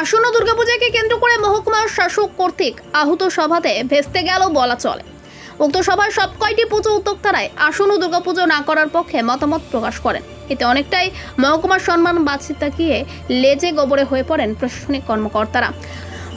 আসন্ন দুর্গাপূজাকে কেন্দ্র করে মহকুমার শাসক কর্তৃক আহত সভাতে ভেস্তে গেল বলা চলে। উক্ত সভায় সব কয়টি পুজো উদ্যোক্তারাই আসন্ন দুর্গাপুজো না করার পক্ষে মতামত প্রকাশ করেন। এতে অনেকটাই মহকুমার সম্মান বাঁচিয়ে তাকিয়ে লেজে গোবরে হয়ে পড়েন প্রশাসনিক কর্মকর্তারা।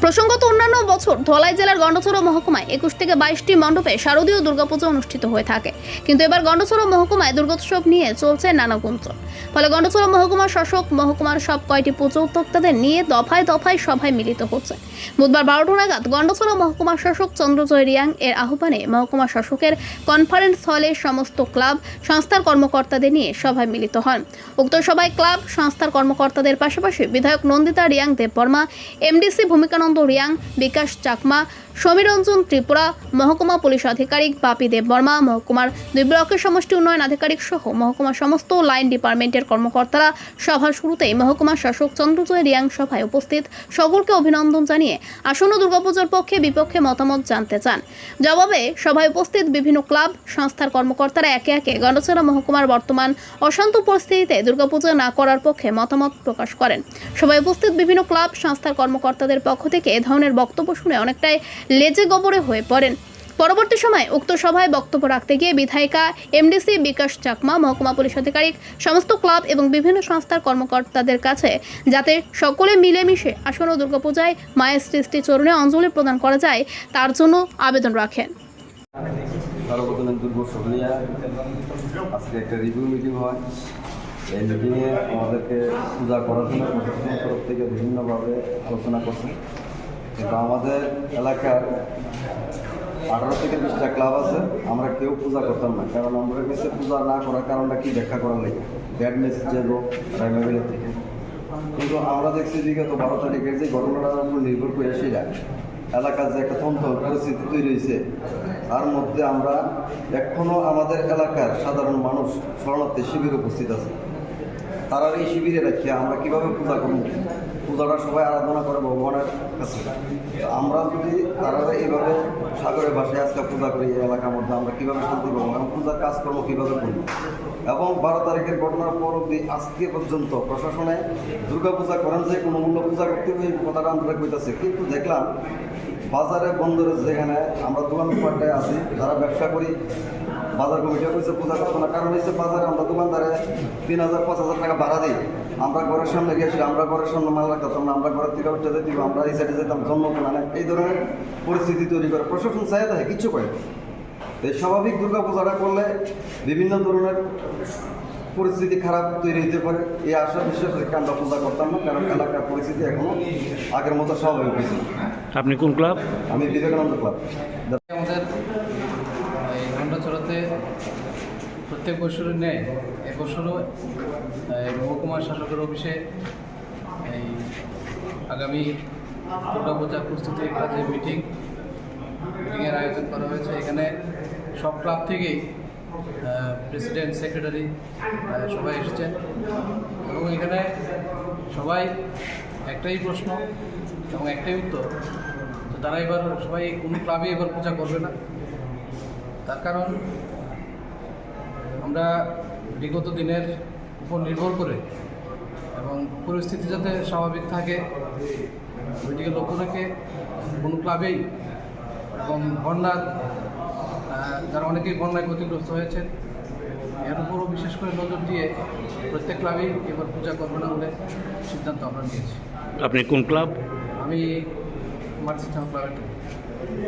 প্রসঙ্গত অন্যান্য বছর ধলাই জেলার গন্ডছড়া মহকুমায় একুশ থেকে বাইশটি মণ্ডপে শারদীয় দুর্গাপুজো অনুষ্ঠিত হয়ে থাকে। কিন্তু এবার গন্ডছড়া মহকুমায় দুর্গোৎসব নিয়ে চলছে নানা গুঞ্জন। ফলে গন্ডছড়া মহকুমার শাসক, মহকুমার সব কয়টি পুজো উদ্যোক্তাদের নিয়ে দফায় দফায় সভায় মিলিত হচ্ছে। বুধবার বারোটা নাগাদ গন্ডছড়া মহকুমার শাসক চন্দ্রজয় রিয়াং এর আহ্বানে মহকুমা শাসকের কনফারেন্স হলে সমস্ত ক্লাব, সংস্থার কর্মকর্তাদের নিয়ে সভায় মিলিত হন। উক্ত সভায় ক্লাব, সংস্থার কর্মকর্তাদের পাশাপাশি বিধায়ক নন্দিতা রিয়াং দেববর্মা, এমডিসি ভূমিকানন্দ রিয়াং বিকাশ চাকমা সমীরঞ্জন ত্রিপুরা মহকুমা পুলিশ আধিকারিক বাপি দেববর্মা মহকুমার দুই ব্লকের সমষ্টি উন্নয়ন আধিকারিক সহ মহকুমার সমস্ত লাইন ডিপার্টমেন্টের কর্মকর্তারা সভার শুরুতেই মহকুমা শাসক চন্দ্রজয় রিয়াং সভায় উপস্থিত সকলকে অভিনন্দন জানিয়ে আসন্ন দুর্গাপূজার পক্ষে বিপক্ষে মতামত জানতে চান। জবাবে সভায় উপস্থিত বিভিন্ন ক্লাব, সংস্থার কর্মকর্তারা একে একে গণ্ডচড়া মহকুমার বর্তমান অশান্ত পরিস্থিতিতে দুর্গাপূজা না করার পক্ষে মতামত প্রকাশ করেন। সভায় উপস্থিত বিভিন্ন ক্লাব, সংস্থার কর্মকর্তাদের পক্ষ থেকে এ ধরনের বক্তব্য শুনে অনেকটাই লেজে গোবরে হয়ে পড়েন। পরবর্তী সময় উক্ত সভায় বক্তব্য রাখতে গিয়ে বিধায়িকা এমডিসি বিকাশ চাকমা, মহকুমা পুলিশ আধিকারিক, সমস্ত ক্লাব এবং বিভিন্ন সংস্থার কর্মকর্তাদের কাছে যাতে সকলে মিলেমিশে আসন্ন দুর্গাপূজায় মায়ের সৃষ্টি চরণে অঞ্জলি প্রদান করা যায়, তার জন্য আবেদন রাখেন। সর্বপ্রথমে আজকে একটা রিভিউ মিটিং হয়। এই মিটিংয়ে আমাদেরকে পূজা করার জন্য প্রশাসনের তরফ থেকে বিভিন্নভাবে আলোচনা করছে। কিন্তু আমাদের এলাকার আঠারো থেকে বিশটা ক্লাব আছে, আমরা কেউ পূজা করতাম না। কারণ আমরা কাছে পূজা না করার কারণটা কি ব্যাখ্যা করার লাগে? ব্যাড মেসেজ যাব থেকে। কিন্তু আমরা দেখছি বিগত বারো তারিখের যে ঘটনাটার উপর নির্ভর করে সেটা এলাকার যে একটা তন্ত্র, পরিস্থিতি তৈরি হয়েছে, তার মধ্যে আমরা এখনও আমাদের এলাকার সাধারণ মানুষ শরণার্থী শিবির উপস্থিত আছে। তারা এই শিবিরে রেখে আমরা কীভাবে পূজা করব? পূজাটা সবাই আরাধনা করে ভগবানের কাছে। আমরা যদি তারা এইভাবে সাগরের ভাষায় আজকে পূজা করি এই এলাকার মধ্যে, আমরা কীভাবে শান্তি পাবো এবং পূজার কাজকর্ম কীভাবে করব? এবং বারো তারিখের ঘটনার পর অব্দি আজকে পর্যন্ত প্রশাসনে দুর্গা পূজা করেন যে কোনো মূল্য পূজা করতে হবে কথাটা আমরা কইতাছে কিন্তু দেখলাম, বাজারে, বন্দরে যেখানে আমরা দোকান পাট্টায় আছি, যারা ব্যবসা করি বাজার কমিটি কইছে পূজা করব না কারণ হচ্ছে বাজারে আমরা দোকানদারে তিন হাজার পাঁচ হাজার টাকা ভাড়া দিই। আমরা ঘরের সামনে গেছি আমরা ঘরের সামনে মাল রাখতাম না আমরা ঘরের থেকে উঠতে যেতাম আমরা এই সাইডে যেতাম জন্ম মানে এই ধরনের পরিস্থিতি তৈরি করে। প্রশাসন চাই থাকে কিচ্ছু করে না। এই স্বাভাবিক দুর্গা পূজাটা করলে বিভিন্ন ধরনের পরিস্থিতি খারাপ তৈরি হতে পারে। এই আশা বিশ্বাস রেখে আমরা পূজা করতাম না কারণ এলাকার পরিস্থিতি এখনও আগের মতো স্বাভাবিক হয়েছে আপনি কোন ক্লাব? আমি বিবেকানন্দ ক্লাব। আমাদের এই ঘণ্টাচড়াতে প্রত্যেক বছরের নেয় এবছরও এই মহকুমা শাসকের অফিসে এই আগামী প্রস্তুতি একটা যে মিটিং, মিটিংয়ের আয়োজন করা হয়েছে। এখানে সব ক্লাব থেকেই প্রেসিডেন্ট, সেক্রেটারি সবাই এসেছেন। এবং এখানে সবাই একটাই প্রশ্ন এবং একটাই উত্তর তো তারা এবার সবাই কোনো ক্লাবে এবার পূজা করবে না। তার কারণ আমরা বিগত দিনের উপর নির্ভর করে এবং পরিস্থিতি যাতে স্বাভাবিক থাকে ওইদিকে লক্ষ্য রেখে কোনো ক্লাবেই এবং বন্যার যারা অনেকেই বন্যায় ক্ষতিগ্রস্ত হয়েছেন এর উপরও বিশেষ করে নজর দিয়ে প্রত্যেক ক্লাবেই এবার পূজা করবে না বলে সিদ্ধান্ত আমরা নিয়েছি। আপনি কোন ক্লাব? আমি মার্চিস্টান ক্লাবের।